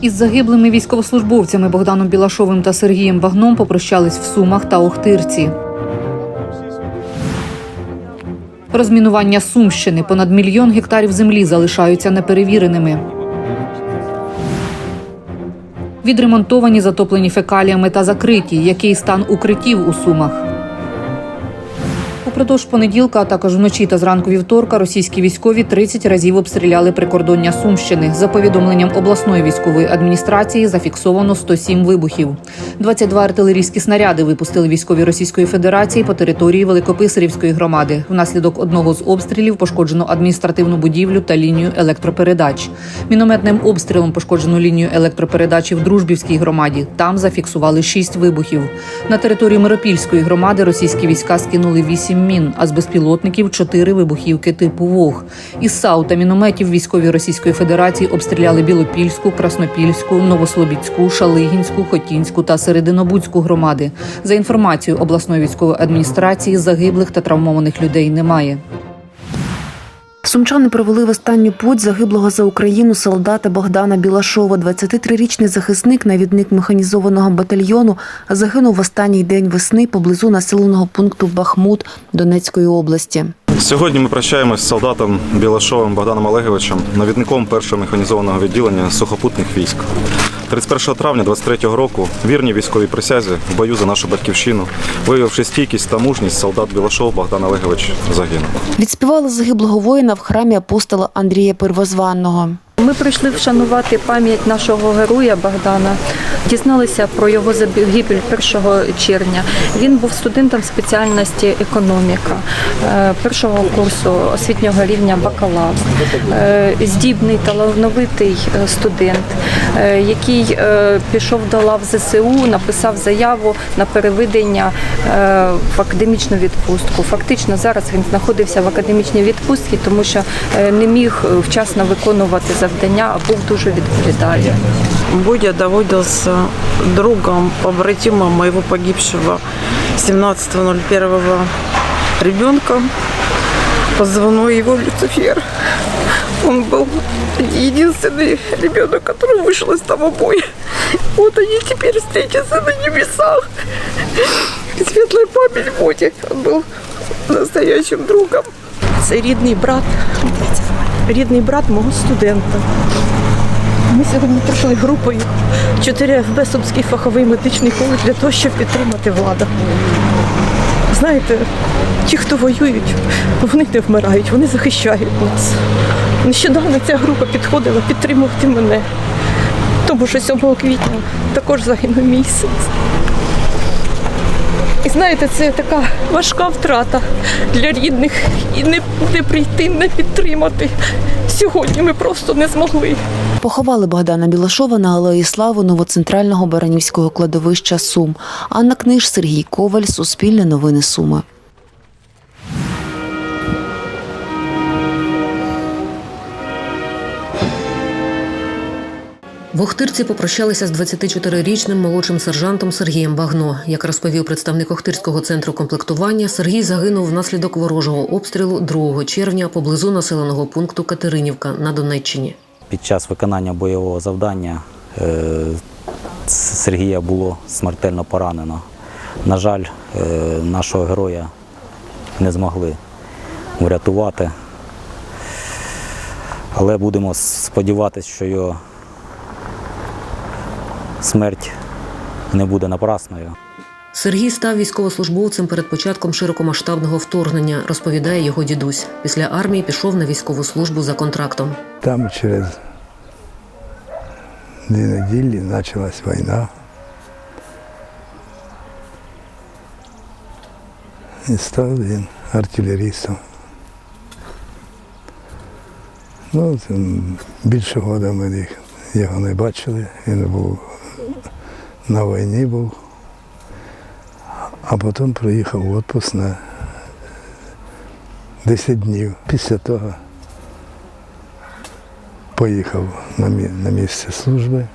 Із загиблими військовослужбовцями Богданом Білашовим та Сергієм Багном попрощались в Сумах та Охтирці. Розмінування Сумщини понад мільйон гектарів землі залишаються неперевіреними. Відремонтовані затоплені фекаліями та закриті. Який стан укриттів у Сумах? Упродовж понеділка, а також вночі та зранку вівторка, російські військові 30 разів обстріляли прикордоння Сумщини. За повідомленням обласної військової адміністрації зафіксовано 107 вибухів. 22 артилерійські снаряди випустили військові Російської Федерації по території Великописарівської громади. Внаслідок одного з обстрілів пошкоджено адміністративну будівлю та лінію електропередач. Мінометним обстрілом пошкоджено лінію електропередачі в Дружбівській громаді. Там зафіксували 6 вибухів. На територію Миропільської громади російські війська скинули 8 мін, а з безпілотників 4 вибухівки типу ВОГ. Із САУ та мінометів військові Російської Федерації обстріляли Білопільську, Краснопільську, Новослобідську, Шалигінську, Хотінську та Серединобудську громади. За інформацією обласної військової адміністрації, загиблих та травмованих людей немає. Сумчани провели в останню путь загиблого за Україну солдата Богдана Білашова. 23-річний захисник, навідник механізованого батальйону, загинув в останній день весни поблизу населеного пункту Бахмут Донецької області. Сьогодні ми прощаємось з солдатом Білашовим Богданом Олеговичем, навідником першого механізованого відділення сухопутних військ. 31 травня 23-го року вірні військовій присязі в бою за нашу батьківщину, виявивши стійкість та мужність, солдат Білашов Богдан Олегович загинув. Відспівали загиблого воїна в храмі апостола Андрія Первозванного. Ми прийшли вшанувати пам'ять нашого героя Богдана. Дізналися про його загибель 1 червня. Він був студентом спеціальності економіка е, першого курсу освітнього рівня бакалавр. Е, Здібний, талановитий е, студент, який пішов до лав ЗСУ, написав заяву на переведення в академічну відпустку. Фактично зараз він знаходився в академічній відпустці, тому що не міг вчасно виконувати завдання, а був дуже відповідальним. Бодя доводился другом, побратимом моего погибшего 17.01 ребенка. Позвонил его Люцифер. Он был единственный ребенок, который вышел из того боя. Вот они теперь встретятся на небесах. И светлая память Боди. Он был настоящим другом. Це рідний брат, рідний брат мого студента. Ми сьогодні прийшли групою 4 ФБ Сумський фаховий медичний коледж для того, щоб підтримати владу. Знаєте, ті, хто воюють, вони не вмирають, вони захищають нас. Нещодавно ця група підходила підтримувати мене, тому що 7 квітня також загинув мій син. І знаєте, це така важка втрата для рідних і не, не прийти, не підтримати. Сьогодні ми просто не змогли. Поховали Богдана Білашова на Алеї Слави новоцентрального Баранівського кладовища Сум. Анна Книж, Сергій Коваль, Суспільне новини Суми. В Охтирці попрощалися з 24-річним молодшим сержантом Сергієм Багно. Як розповів представник Охтирського центру комплектування, Сергій загинув внаслідок ворожого обстрілу 2 червня поблизу населеного пункту Катеринівка на Донеччині. Під час виконання бойового завдання е, Сергія було смертельно поранено. На жаль, е, нашого героя не змогли врятувати. Але будемо сподіватися, що його смерть не буде напрасною. Сергій став військовослужбовцем перед початком широкомасштабного вторгнення, розповідає його дідусь. Після армії пішов на військову службу за контрактом. Там через дві неділі почалась війна. І став він артилерістом. Ну, більше года ми його не бачили. Він був на війні був. А потім приїхав в відпуск на 10 днів. Після того поїхав на, мі- на місце служби.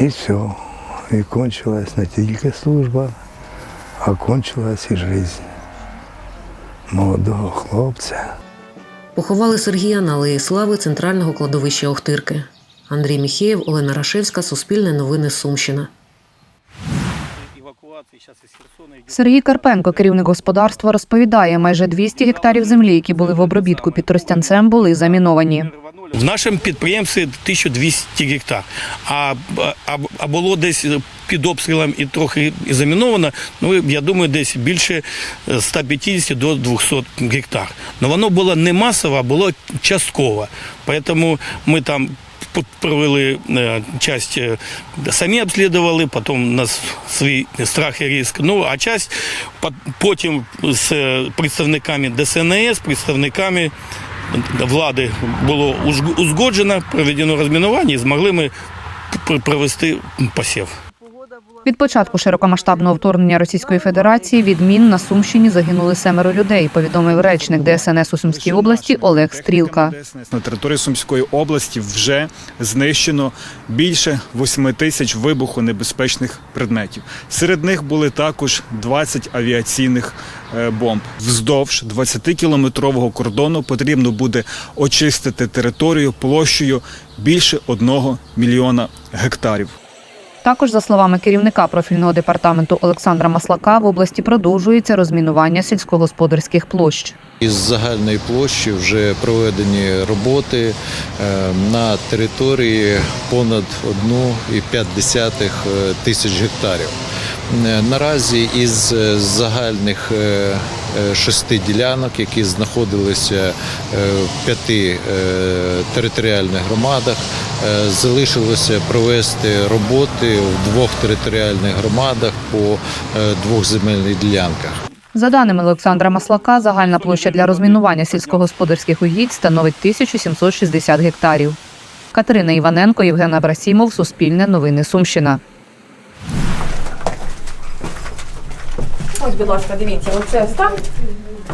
І все. І кончилась не тільки служба, а кончилась і життя молодого хлопця. Поховали Сергія на Алеї Слави центрального кладовища Охтирки. Андрій Міхеєв, Олена Рашевська, Суспільне новини Сумщина. Сергій Карпенко, керівник господарства, розповідає, майже 200 гектарів землі, які були в обробітку під Тростянцем, були заміновані. В нашому підприємстві 1200 гектар, а, а, а було десь під обстрілом і трохи і заміновано, ну, я думаю, десь більше 150 до 200 гектар. Но воно було не масово, а було частково. Тому ми там провели е, часть е, самі обслідували, потім на свій страх і ризик. Ну, а часть по- потім з е, представниками ДСНС, представниками влади було узг- узгоджено, проведено розмінування і змогли ми провести посів. Від початку широкомасштабного вторгнення Російської Федерації від мін на Сумщині загинули семеро людей. Повідомив речник ДСНС у Сумській області Олег Стрілка. На території Сумської області вже знищено більше 8 тисяч вибухонебезпечних предметів. Серед них були також 20 авіаційних е, бомб. Вздовж 20-кілометрового кордону потрібно буде очистити територію площею більше 1 мільйона гектарів. Також, за словами керівника профільного департаменту Олександра Маслака, в області продовжується розмінування сільськогосподарських площ. Із загальної площі вже проведені роботи е, на території понад 1,5 тисяч гектарів. Е, Наразі із е, загальних е, е, шести ділянок, які знаходилися е, в п'яти е, територіальних громадах, е, залишилося провести роботи в двох територіальних громадах по е, двох земельних ділянках. За даними Олександра Маслака, загальна площа для розмінування сільськогосподарських угідь становить 1760 гектарів. Катерина Іваненко, Євген Абрасімов, Суспільне новини Сумщина. Ось, будь ласка, дивіться, оце стан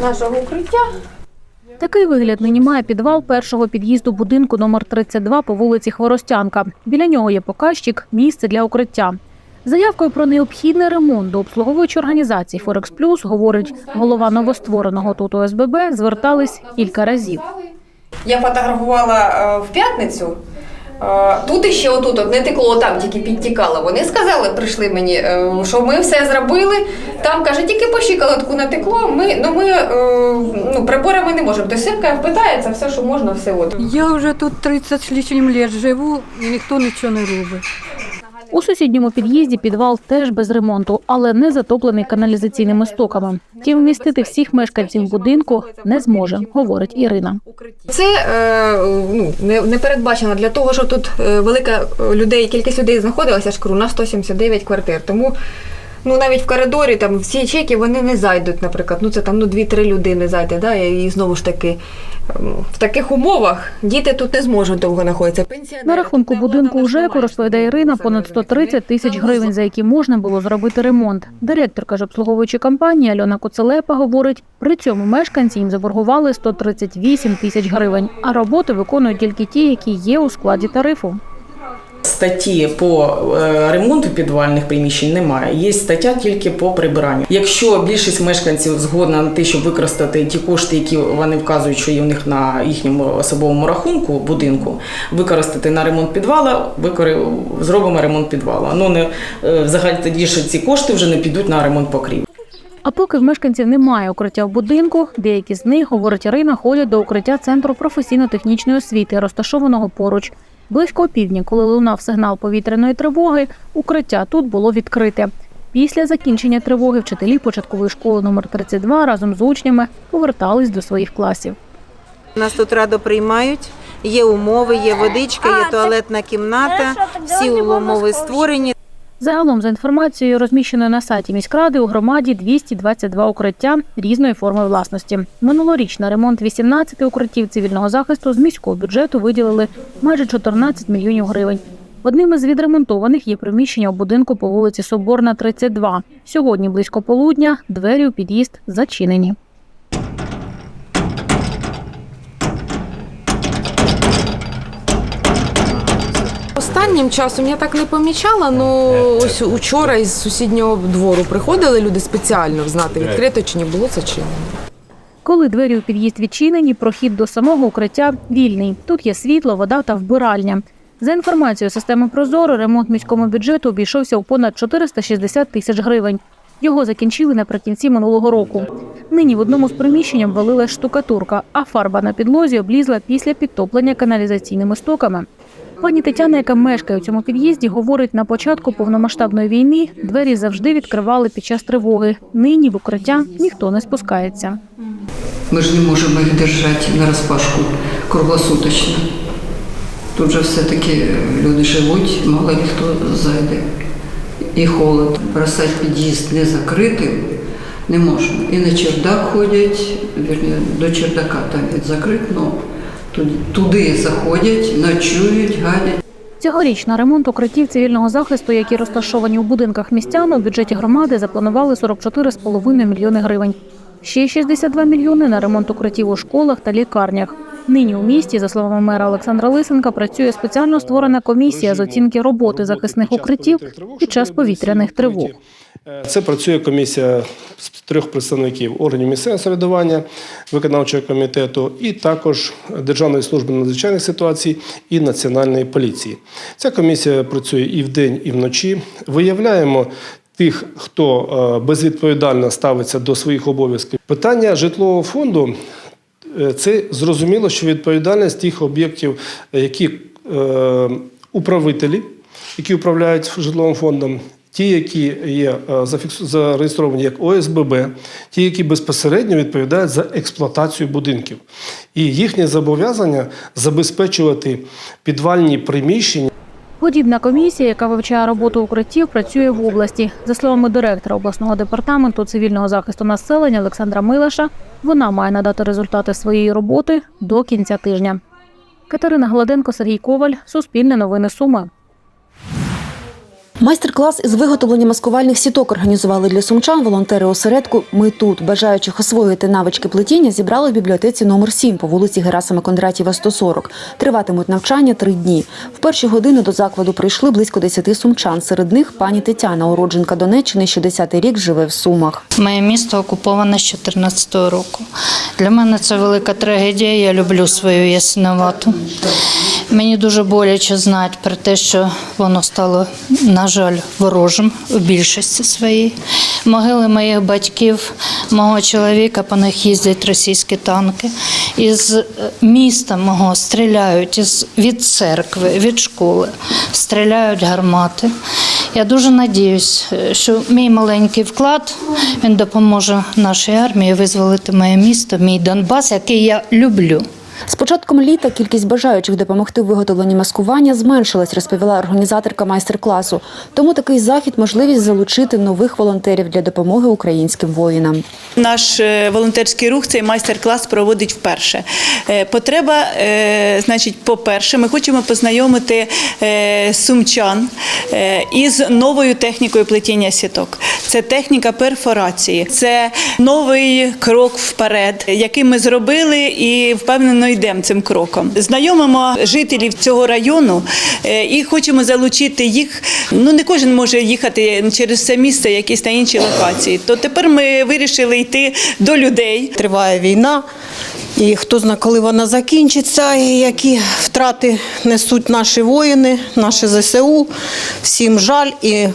нашого укриття. Такий вигляд нині має підвал першого під'їзду будинку номер 32 по вулиці Хворостянка. Біля нього є показчик місце для укриття. Заявкою про необхідний ремонт до обслуговуючої організації Форекс Плюс говорить голова новоствореного тут ОСББ. Звертались кілька разів. Я фотографувала е, в п'ятницю. Тут іще отут от не текло, там тільки підтікало. Вони сказали, прийшли мені, е, що ми все зробили. Там каже, тільки по щиколотку натекло. Ми ну ми е, ну приборами не можемо. То симка впитається, все, що можна, все от. Я вже тут 30 з лишнім літ живу, ніхто нічого не робить. У сусідньому під'їзді підвал теж без ремонту, але не затоплений каналізаційними стоками. Втім, вмістити всіх мешканців будинку не зможе, говорить Ірина. Це е, ну, не, передбачено для того, що тут е, велика е, людей, кількість людей знаходилася, шкру на 179 квартир. Тому ну, навіть в коридорі там всі ячейки вони не зайдуть, наприклад. Ну це там ну, 2-3 людини зайде. Да? І знову ж таки, ем, в таких умовах діти тут не зможуть довго знаходитися. Пенсіонери На рахунку будинку у ЖЕКу, розповідає Ірина, понад 130 тисяч гривень, за які можна було зробити ремонт. Директорка ж обслуговуючої компанії Альона Коцелепа говорить, при цьому мешканці їм заборгували 138 тисяч гривень, а роботи виконують тільки ті, які є у складі тарифу. Статті по е, ремонту підвальних приміщень немає. Є стаття тільки по прибиранню. Якщо більшість мешканців згодна на те, щоб використати ті кошти, які вони вказують, що є у них на їхньому особовому рахунку будинку, використати на ремонт підвала, викори... зробимо ремонт підвала. Ну не е, взагалі тоді що ці кошти вже не підуть на ремонт покрівлі. А поки в мешканців немає укриття в будинку, деякі з них, говорить Ірина, ходять до укриття центру професійно-технічної освіти, розташованого поруч. Близько півдня, коли лунав сигнал повітряної тривоги, укриття тут було відкрите. Після закінчення тривоги вчителі початкової школи номер 32 разом з учнями повертались до своїх класів. Нас тут радо приймають. Є умови, є водичка, є туалетна кімната. Всі умови створені. Загалом, за інформацією, розміщеною на сайті міськради, у громаді 222 укриття різної форми власності. Минулоріч на ремонт 18 укриттів цивільного захисту з міського бюджету виділили майже 14 мільйонів гривень. Одним із відремонтованих є приміщення у будинку по вулиці Соборна, 32. Сьогодні близько полудня двері у під'їзд зачинені. Останнім часом я так не помічала, ну ось учора із сусіднього двору приходили люди спеціально знати, відкрито чи не було зачинено. Коли двері у під'їзд відчинені, прохід до самого укриття вільний. Тут є світло, вода та вбиральня. За інформацією системи Прозоро, ремонт міському бюджету обійшовся у понад 460 тисяч гривень. Його закінчили наприкінці минулого року. Нині в одному з приміщень обвалилась штукатурка, а фарба на підлозі облізла після підтоплення каналізаційними стоками. Пані Тетяна, яка мешкає у цьому під'їзді, говорить, на початку повномасштабної війни двері завжди відкривали під час тривоги. Нині в укриття ніхто не спускається. Ми ж не можемо їх держати на розпашку круглосуточно. Тут же все-таки люди живуть, мало ли хто зайде. І холод. Бросати під'їзд не закритим не можна. І на чердак ходять, вірні, до чердака там він закрит, ну туди, заходять, ночують, гадять. Цьогоріч на ремонт укриттів цивільного захисту, які розташовані у будинках містян, у бюджеті громади запланували 44,5 мільйони гривень. Ще 62 мільйони на ремонт укриттів у школах та лікарнях. Нині у місті, за словами мера Олександра Лисенка, працює спеціально створена комісія з оцінки роботи захисних укриттів під час повітряних тривог. Це працює комісія з трьох представників органів місцевого самоврядування, виконавчого комітету і також Державної служби надзвичайних ситуацій і Національної поліції. Ця комісія працює і вдень, і вночі. Виявляємо тих, хто е, безвідповідально ставиться до своїх обов'язків. Питання житлового фонду е, це зрозуміло, що відповідальність тих об'єктів, які е, управителі, які управляють житловим фондом, ті, які є е, зареєстровані як ОСББ, ті, які безпосередньо відповідають за експлуатацію будинків. І їхнє зобов'язання забезпечувати підвальні приміщення. Подібна комісія, яка вивчає роботу укриттів, працює в області. За словами директора обласного департаменту цивільного захисту населення Олександра Милаша, вона має надати результати своєї роботи до кінця тижня. Катерина Гладенко, Сергій Коваль, Суспільне новини Суми. Майстер-клас із виготовлення маскувальних сіток організували для сумчан волонтери осередку Ми тут бажаючих освоїти навички плетіння зібрали в бібліотеці номер 7 по вулиці Герасима Кондратєва, 140. Триватимуть навчання три дні. В перші години до закладу прийшли близько 10 сумчан. Серед них пані Тетяна, уродженка Донеччини, що 10-й рік живе в Сумах. Моє місто окуповане з 14 року. Для мене це велика трагедія. Я люблю свою ясиновату. Мені дуже боляче знати про те, що воно стало, на жаль, ворожим у більшості своїй. Могили моїх батьків, мого чоловіка, по них їздять російські танки. Із е, міста мого стріляють із, від церкви, від школи, стріляють гармати. Я дуже надіюсь, що мій маленький вклад він допоможе нашій армії визволити моє місто, мій Донбас, який я люблю. З початком літа кількість бажаючих допомогти в виготовленні маскування зменшилась, розповіла організаторка майстер-класу. Тому такий захід можливість залучити нових волонтерів для допомоги українським воїнам. Наш е, волонтерський рух цей майстер-клас проводить вперше. Е, Потреба, е, значить, по-перше, ми хочемо познайомити сумчан із новою технікою плетіння сіток. Це техніка перфорації, це новий крок вперед, який ми зробили і впевнено йдемо цим кроком. Знайомимо жителів цього району е, і хочемо залучити їх. Ну не кожен може їхати через це місце, якісь на інші локації. То тепер ми вирішили йти до людей. Триває війна, і хто знає, коли вона закінчиться, і які втрати несуть наші воїни, наші ЗСУ. Всім жаль, і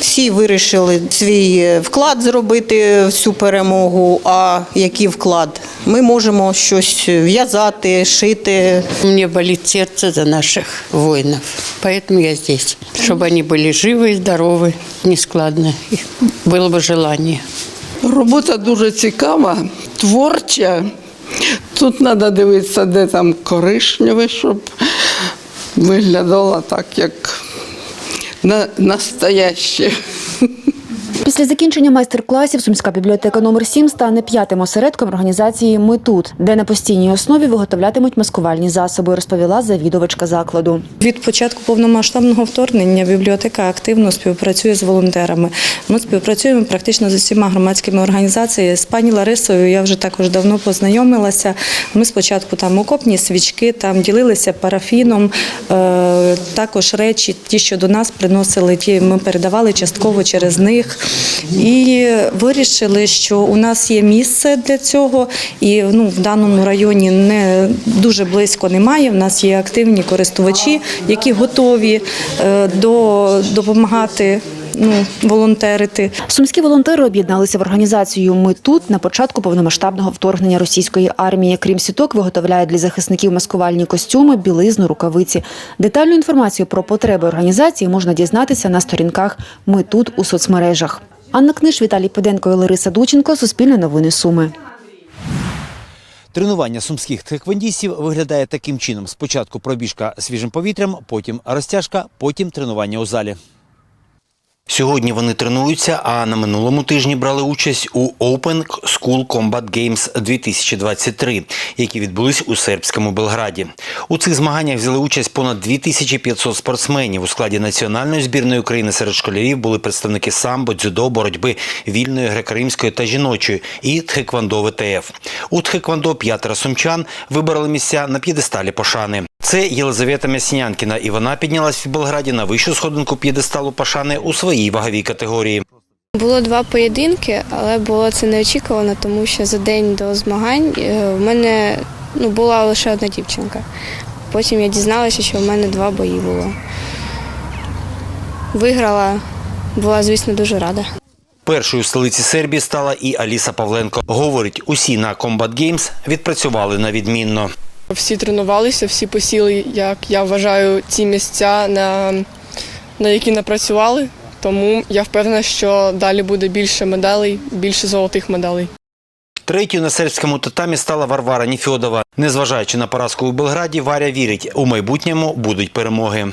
всі вирішили свій вклад зробити в цю перемогу. А який вклад? Ми можемо щось в'язати, шити. Мне болит сердце за наших воинов, поэтому я здесь, чтобы они были живы и здоровы, нескладно. И Было бы желание. Робота дуже цікава, творча. Тут треба дивитися, де там коришневе, щоб виглядало так, як на, настояще. Після закінчення майстер-класів Сумська бібліотека номер 7 стане п'ятим осередком організації Ми тут, де на постійній основі виготовлятимуть маскувальні засоби, розповіла завідувачка закладу. Від початку повномасштабного вторгнення бібліотека активно співпрацює з волонтерами. Ми співпрацюємо практично з усіма громадськими організаціями. З пані Ларисою я вже також давно познайомилася. Ми спочатку там окопні свічки, там ділилися парафіном. Е, також речі, ті, що до нас приносили, ті ми передавали частково через них. І вирішили, що у нас є місце для цього, і ну, в даному районі не дуже близько немає. У нас є активні користувачі, які готові е, до допомагати. Ну, волонтерити. Сумські волонтери об'єдналися в організацію Ми тут на початку повномасштабного вторгнення російської армії. Крім сіток, виготовляють для захисників маскувальні костюми, білизну, рукавиці. Детальну інформацію про потреби організації можна дізнатися на сторінках Ми тут у соцмережах. Анна Книж, Віталій Педенко і Лариса Дученко. Суспільне новини Суми. Тренування сумських тхеквондістів виглядає таким чином: спочатку пробіжка свіжим повітрям, потім розтяжка, потім тренування у залі. Сьогодні вони тренуються, а на минулому тижні брали участь у Open School Combat Games 2023, які відбулись у сербському Белграді. У цих змаганнях взяли участь понад 2500 спортсменів. У складі національної збірної України серед школярів були представники самбо, дзюдо, боротьби вільної, греко-римської та жіночої і тхеквондо ВТФ. У тхеквондо п'ятеро сумчан вибороли місця на п'єдесталі пошани. Це Єлизавета Мяснянкіна, і вона піднялась в Белграді на вищу сходинку п'єдесталу пошани у своїй ваговій категорії. Було два поєдинки, але було це неочікувано, тому що за день до змагань е, в мене ну, була лише одна дівчинка. Потім я дізналася, що в мене два бої було. Виграла, була, звісно, дуже рада. Першою в столиці Сербії стала і Аліса Павленко. Говорить, усі на Combat Games відпрацювали на відмінно. Всі тренувалися, всі посіли, як я вважаю, ці місця, на, на які напрацювали. Тому я впевнена, що далі буде більше медалей, більше золотих медалей. Третьою на сербському татамі стала Варвара Ніфьодова. Незважаючи на поразку у Белграді, Варя вірить, у майбутньому будуть перемоги.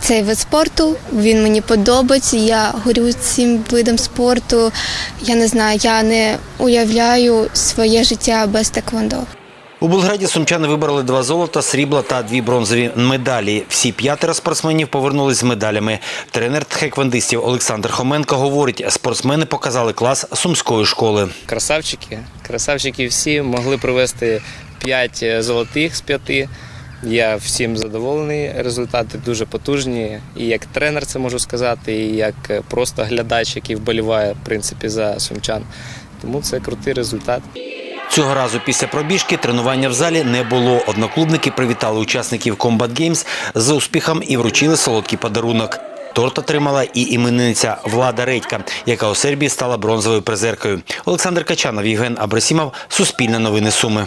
Цей вид спорту він мені подобається. Я горю цим видом спорту. Я не знаю, я не уявляю своє життя без теквондо. У Белграді сумчани вибрали два золота, срібла та дві бронзові медалі. Всі п'ятеро спортсменів повернулись з медалями. Тренер тхеквондистів Олександр Хоменко говорить, спортсмени показали клас сумської школи. Красавчики, красавчики всі могли привезти 5 золотих з 5. Я всім задоволений. Результати дуже потужні. І як тренер це можу сказати, і як просто глядач, який вболіває в принципі за сумчан. Тому це крутий результат. Цього разу після пробіжки тренування в залі не було. Одноклубники привітали учасників Combat Games з успіхом і вручили солодкий подарунок. Торт отримала і іменинниця Влада Редька, яка у Сербії стала бронзовою призеркою. Олександр Качанов, Євген Абрасімов, Суспільне новини Суми.